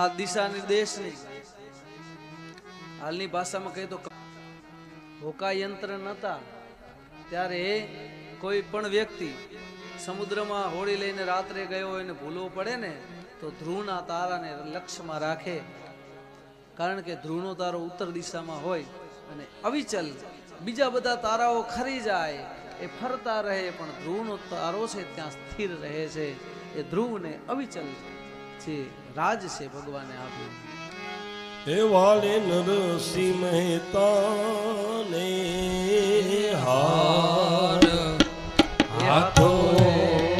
આ દિશા નિર્દેશ નહીં હાલની ભાષામાં કહે તો હોકા યંત્ર નતા. ત્યારે કોઈ પણ વ્યક્તિ સમુદ્રમાં હોડી લઈને રાત્રે ગયો હોય ને ભૂલવો પડે ને, તો ધ્રુવના તારાને લક્ષ્યમાં રાખે. કારણ કે ધ્રુવનો તારો ઉત્તર દિશામાં હોય અને અવિચલ બીજા બધા તારાઓ ખરી જાય, એ ફરતા રહે, પણ ધ્રુવનો તારો છે ત્યાં સ્થિર રહે છે. એ ધ્રુવને અવિચલ જે રાજ છે ભગવાને આપ્યું. હે વાલે નરસિંહ મહેતાને હાર. હાથો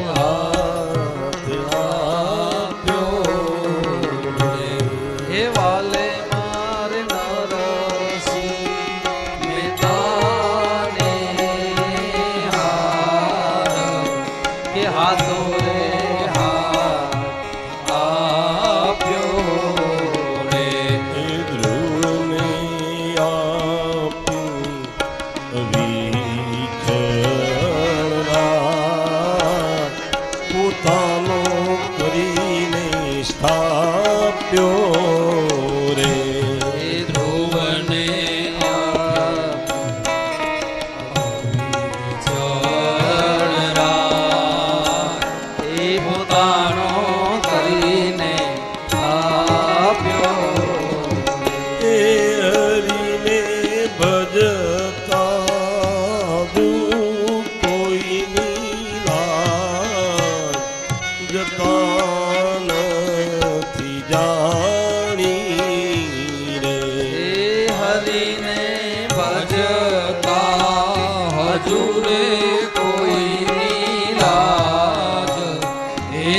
હાથ આપ્યો. હે વાલે દુઃખ કોઈની લાજ જતા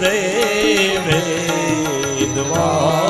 દેવ દેવે દ્વા